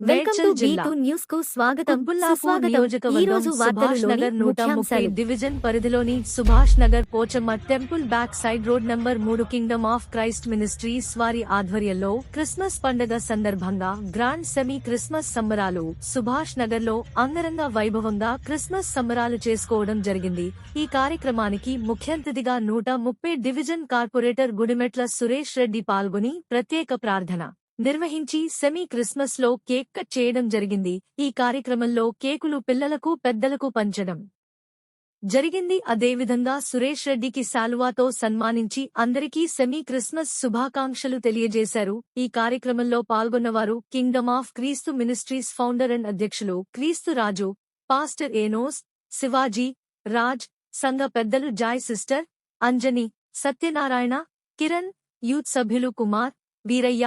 Welcome to న్యూస్కు స్వాగతం. ఈ రోజు సుభాష్ నగర్ నూట ముప్పై డివిజన్ పరిధిలోని Subhash Nagar Pochamma temple back side road number మూడు కింగ్డమ్ ఆఫ్ క్రైస్ట్ మినిస్ట్రీస్ వారి ఆధ్వర్యంలో క్రిస్మస్ పండుగ సందర్భంగా గ్రాండ్ సెమీ క్రిస్మస్ సంబరాలు. సుభాష్ నగర్లో అంగరంగ వైభవంగా క్రిస్మస్ సంబరాలు చేసుకోవడం జరిగింది. ఈ కార్యక్రమానికి ముఖ్య అతిథిగా నూట ముప్పై డివిజన్ కార్పొరేటర్ గుడిమెట్ల సురేష్ రెడ్డి పాల్గొని ప్రత్యేక ప్రార్థన. నిర్వహించి సెమీ క్రిస్మస్లో కేక్ కట్ చేయడం జరిగింది. ఈ కార్యక్రమంలో కేకులు పిల్లలకు పెద్దలకు పంచడం జరిగింది. అదేవిధంగా సురేష్ రెడ్డికి శాలువాతో సన్మానించి అందరికీ సెమీ క్రిస్మస్ శుభాకాంక్షలు తెలియజేశారు. ఈ కార్యక్రమంలో పాల్గొన్నవారు కింగ్డమ్ ఆఫ్ క్రీస్తు మినిస్ట్రీస్ ఫౌండర్ అండ్ అధ్యక్షులు క్రీస్తు రాజు పాస్టర్ ఏనోస్ శివాజీ రాజ్ సంఘ పెద్దలు Joy sister Anjani Satyanarayana Kiran youth సభ్యులు కుమార్ వీరయ్య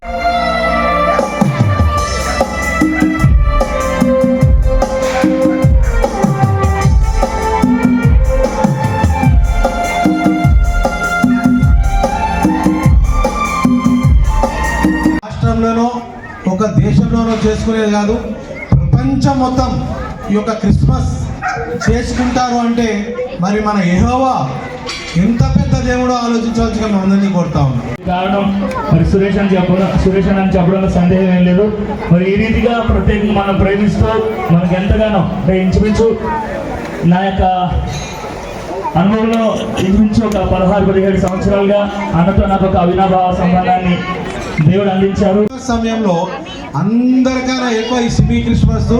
ఒక దేశంలోనూ చేసుకునేది కాదు ప్రపంచం మొత్తం ఈ యొక్క క్రిస్మస్ చేసుకుంటారు అంటే మరి మన ఏహోవా ఎంత పెద్ద దేవుడో ఆలోచించవలసిన మనందరినీ కోరుతా ఉన్నాం. కారణం మరి సురేష్ అని చెప్పడం సురేష్ అని చెప్పడంలో సందేహం ఏం లేదు. మరి ఈ రీతిగా ప్రత్యేకంగా మనం ప్రేమిస్తూ మనకు ఎంతగానో ఇంచుమించు నా యొక్క అనుభవంలో ఇంచుమించు ఒక పదహారు పదిహేడు సంవత్సరాలుగా అన్నతో నాకు ఒక అవినాభావ సంబంధాన్ని దేవుడు అందించారు. సమయంలో అందరికన్నా ఎక్కువ ఈ సిబి క్రిస్మస్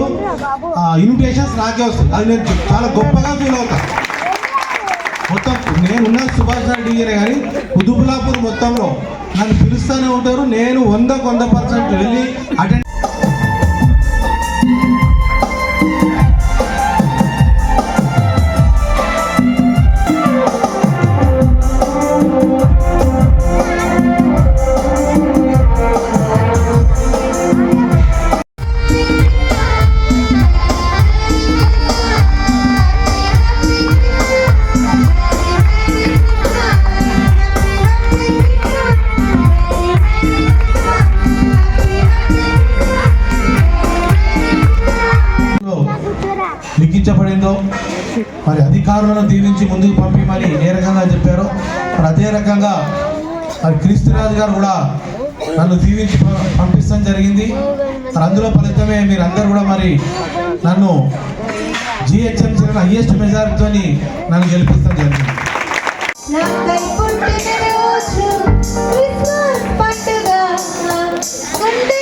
ఇన్విటేషన్స్ నాకే వస్తుంది అది నేను చాలా గొప్పగా ఫీల్ అవుతాను మొత్తం నేను ఉన్న సుభాష్ రెడ్డి డీజేనే కానీ కుతుబులాపూర్ మొత్తంలో నన్ను పిలుస్తూనే ఉంటారు. నేను వందకు వంద పర్సెంట్ వెళ్ళి లిఖించబడిందో మరి అధికారులను దీవించి ముందుకు పంపి మరి ఏ రకంగా చెప్పారో మరి అదే రకంగా మరి క్రీస్తురాజు గారు కూడా నన్ను దీవించి పంపించడం జరిగింది. మరి అందులో ఫలితమే మీరు అందరు కూడా మరి నన్ను జిహెచ్ఎంసీ హైయెస్ట్ మెజారిటీతో నన్ను గెలిపిస్తాం జరిగింది. పండుగ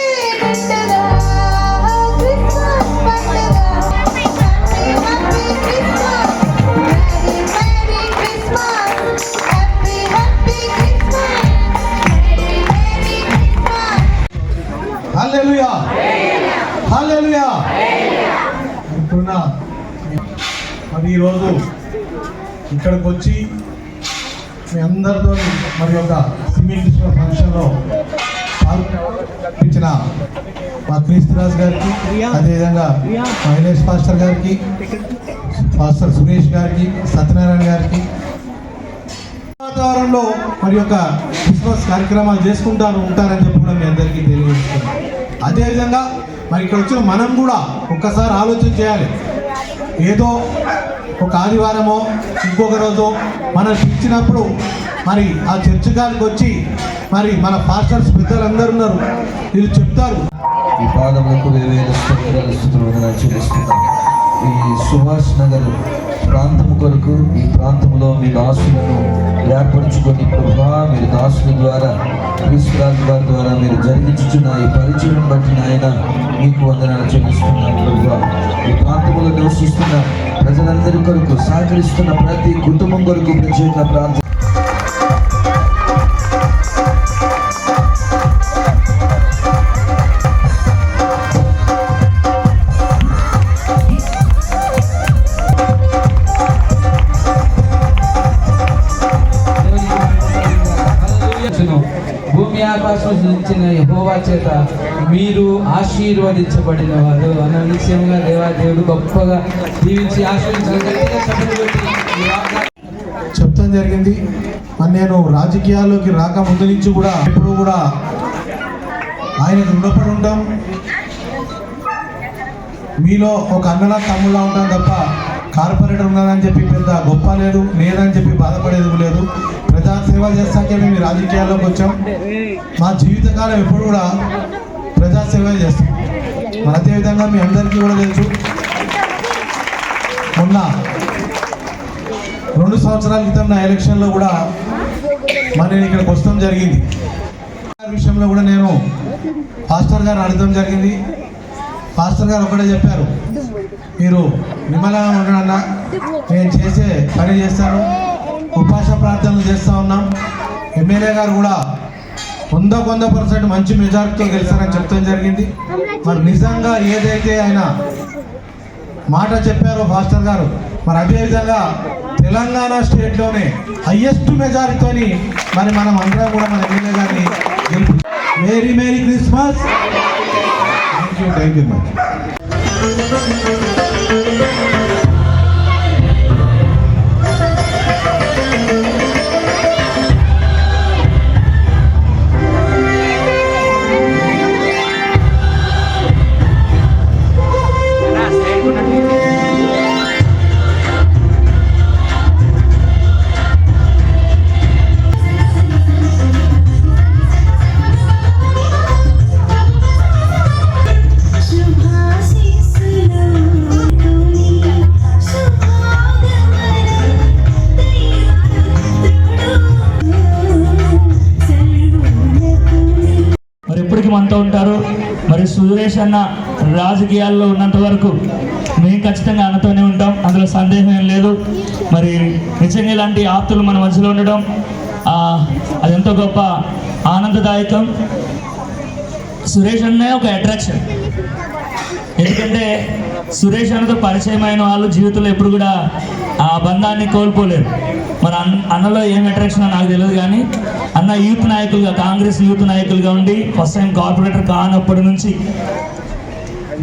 అంటున్నా. మరి ఈరోజు ఇక్కడికి వచ్చి మీ అందరితో మరి యొక్క క్రిస్మస్ ఫంక్షన్లో పాల్గొనిపించిన మా క్రీస్తురాజ్ గారికి అదేవిధంగా మహిళేష్ పాస్టర్ గారికి పాస్టర్ సురేష్ గారికి సత్యనారాయణ గారికి. వాతావరణంలో మరి యొక్క క్రిస్మస్ కార్యక్రమాలు చేసుకుంటారు ఉంటారని చెప్పి కూడా మీ అందరికీ తెలియజేస్తున్నాను. అదేవిధంగా మరి ఇక్కడ వచ్చిన మనం కూడా ఒక్కసారి ఆలోచన చేయాలి. ఏదో ఒక ఆదివారమో ఇంకొక రోజు మనం పిలిచినప్పుడు మరి ఆ చర్చ్ గారికి వచ్చి మరి మన పాస్టర్స్ పెద్దలందరూ ఉన్నారు. వీళ్ళు చెప్తారు. ఈ పాదములకు వేవేల స్తోత్రాలు స్థుతులు వందనాలు ఈ సుభాష్ నగర్ ప్రాంతము కొరకు ఈ ప్రాంతంలో మీ దాసులను ఏర్పరచుకొని ప్రభా మీరు దాసుల ద్వారా క్రీస్తురాజు గారి ద్వారా మీరు జరిగించున్న ఈ పరిచయం బట్టి నాయన మీకు వందనాలు చెల్లిస్తున్నాను ఈ ప్రాంతంలో నివసిస్తున్న ప్రజలందరి కొరకు సహకరిస్తున్న ప్రతి కుటుంబం కొరకు ప్రత్యేక ప్రాంతం మీరు ఆశీర్వదించబడిన వారు అన్న విషయంగా దేవాదేవుడు గొప్పగా దీవించి చెప్తాం జరిగింది. మరి నేను రాజకీయాల్లోకి రాక ముందు నుంచి కూడా ఎప్పుడు కూడా ఆయనకు రుణపడి ఉంటాం. మీలో ఒక అన్నలా తమ్ముళ్ళ ఉంటాం తప్ప కార్పొరేటర్ ఉన్నానని చెప్పి పెద్ద గొప్ప లేదు లేదని చెప్పి బాధపడేది లేదు. ప్రజా సేవ చేస్తాకే మేము రాజకీయాల్లోకి వచ్చాం. మా జీవితకాలం ఎప్పుడు కూడా ప్రజాసేవ చేస్తాం. అదేవిధంగా మీ అందరికీ కూడా తెలుసు మొన్న రెండు సంవత్సరాల క్రితం నా ఎలక్షన్లో కూడా మరి నేను ఇక్కడికి వస్తాం జరిగింది. విషయంలో కూడా నేను పాస్టర్ గారు అడగడం జరిగింది. పాస్టర్ గారు ఒకటే చెప్పారు మీరు నిమ్మలంగా ఉండడన్నా నేను చేసే పని చేస్తాను ఉపాస ప్రార్థనలు చేస్తూ ఉన్నాం. ఎమ్మెల్యే గారు కూడా వంద వంద పర్సెంట్ మంచి మెజార్టీతో గెలిచారని చెప్తాం జరిగింది. మరి నిజంగా ఏదైతే ఆయన మాట చెప్పారో భాస్కర్ గారు మరి అదేవిధంగా తెలంగాణ స్టేట్లోనే హయ్యెస్ట్ మెజారిటీతోని మరి మనం అందరం కూడా మన ఎమ్మెల్యే గారిని merry merry Christmas thank you thank you much ఎప్పటికీ ఉంటారు. మరి సురేష్ అన్న రాజకీయాల్లో ఉన్నంత వరకు మేము ఖచ్చితంగా అన్నతోనే ఉంటాం. అందులో సందేహం ఏం లేదు. మరి నిజంగా ఇలాంటి ఆప్తులు మన మధ్యలో ఉండడం అది ఎంతో గొప్ప ఆనందదాయకం. సురేష్ అన్నే ఒక అట్రాక్షన్ ఎందుకంటే సురేష్ అన్నతో పరిచయం అయిన వాళ్ళు జీవితంలో ఎప్పుడు కూడా ఆ బంధాన్ని కోల్పోలేరు. మరి అన్న అన్నలో ఏం అట్రాక్షన్ నాకు తెలియదు కానీ అన్న యూత్ నాయకులుగా కాంగ్రెస్ యూత్ నాయకులుగా ఉండి ఫస్ట్ టైం కార్పొరేటర్ కానప్పటి నుంచి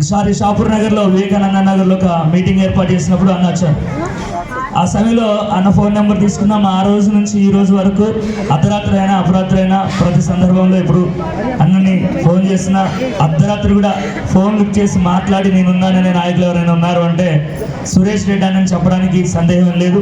సారీ షాపూర్ నగర్లో వివేకానంద నగర్లో ఒక మీటింగ్ ఏర్పాటు చేసినప్పుడు అన్న వచ్చాను ఆ సమయంలో అన్న ఫోన్ నెంబర్ తీసుకున్నాం. ఆ రోజు నుంచి ఈ రోజు వరకు అర్ధరాత్రి అయినా అపరాత్రి అయినా ప్రతి సందర్భంలో ఇప్పుడు అన్నని ఫోన్ చేసిన అర్ధరాత్రి కూడా ఫోన్ లిఫ్ట్ చేసి మాట్లాడి నేను ఉన్నాననే నాయకులు ఎవరైనా ఉన్నారు అంటే సురేష్ రెడ్డి అని చెప్పడానికి సందేహం లేదు.